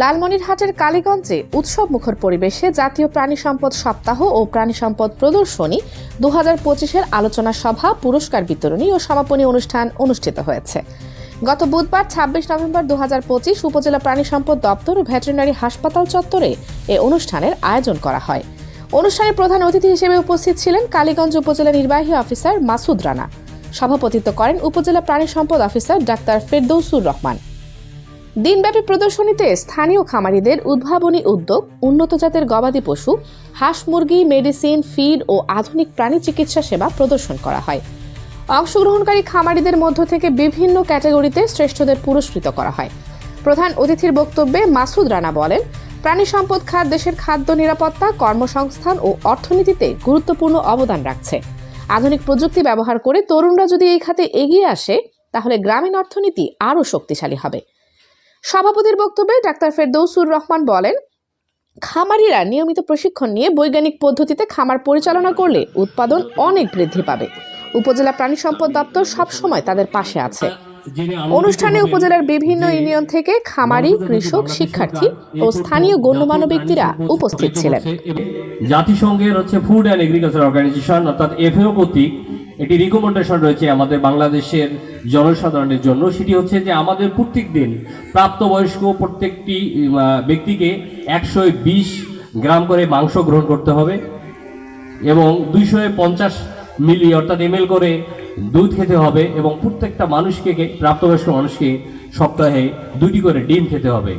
লালমনিরহাটের কালীগঞ্জে উৎসব মুখর পরিবেশে জাতীয় প্রাণী সম্পদ সপ্তাহ ও প্রাণী সম্পদ প্রদর্শনী দু হাজার পঁচিশের আলোচনা সভা, পুরস্কার বিতরণী ও সমাপনী অনুষ্ঠান অনুষ্ঠিত হয়েছে। গত বুধবার, ছাব্বিশ নভেম্বর দু হাজার পঁচিশ উপজেলা প্রাণী সম্পদ দপ্তর ও ভেটেরিনারি হাসপাতাল চত্বরে এ অনুষ্ঠানের আয়োজন করা হয়। অনুষ্ঠানে প্রধান অতিথি হিসেবে উপস্থিত ছিলেন কালীগঞ্জ উপজেলা নির্বাহী অফিসার মাসুদ রানা। সভাপতিত্ব করেন উপজেলা প্রাণী সম্পদ অফিসার ডাক্তার ফেরদৌসুর রহমান। দিনব্যাপী প্রদর্শনীতে স্থানীয় খামারিদের উদ্ভাবনী উদ্যোগ, উন্নত জাতের গবাদি পশু, হাঁস মুরগি, মেডিসিন, ফিড ও আধুনিক প্রাণী চিকিৎসা সেবা প্রদর্শন করা হয়। অংশগ্রহণকারী খামারিদের মধ্য থেকে বিভিন্ন ক্যাটাগরিতে শ্রেষ্ঠদের পুরস্কৃত করা হয়। প্রধান অতিথির বক্তব্যে মাসুদ রানা বলেন, প্রাণী সম্পদ খাত দেশের খাদ্য নিরাপত্তা, কর্মসংস্থান ও অর্থনীতিতে গুরুত্বপূর্ণ অবদান রাখছে। আধুনিক প্রযুক্তি ব্যবহার করে তরুণরা যদি এই খাতে এগিয়ে আসে, তাহলে গ্রামীণ অর্থনীতি আরও শক্তিশালী হবে। সভাপতির বক্তব্যে ডাক্তার ফেরদৌসুর রহমান বলেন খামারিরা নিয়মিত প্রশিক্ষণ নিয়ে বৈজ্ঞানিক পদ্ধতিতে খামার পরিচালনা করলে উৎপাদন অনেক বৃদ্ধি পাবে। উপজেলা প্রাণী সম্পদ দপ্তর সবসময় তাদের পাশে আছে। অনুষ্ঠানে উপজেলার বিভিন্ন ইউনিয়ন থেকে খামারি কৃষক শিক্ষার্থী ও স্থানীয় গণ্যমান্য ব্যক্তিরা উপস্থিত ছিলেন। জাতিসংঘের হচ্ছে ফুড অ্যান্ড এগ্রিকালচার অর্গানাইজেশন অর্থাৎ এফএও কর্তৃক একটি রিকমেন্ডেশন রয়েছে আমাদের বাংলাদেশের জনসাধারণের জন্য। সেটি হচ্ছে যে আমাদের প্রত্যেক দিন প্রাপ্তবয়স্ক প্রত্যেকটি ব্যক্তিকে একশো বিশ গ্রাম করে মাংস গ্রহণ করতে হবে এবং দুইশো পঞ্চাশ মিলি অর্থাৎ এম করে দুধ খেতে হবে এবং প্রত্যেকটা মানুষকে, প্রাপ্তবয়স্ক মানুষকে সপ্তাহে দুটি করে ডিম খেতে হবে।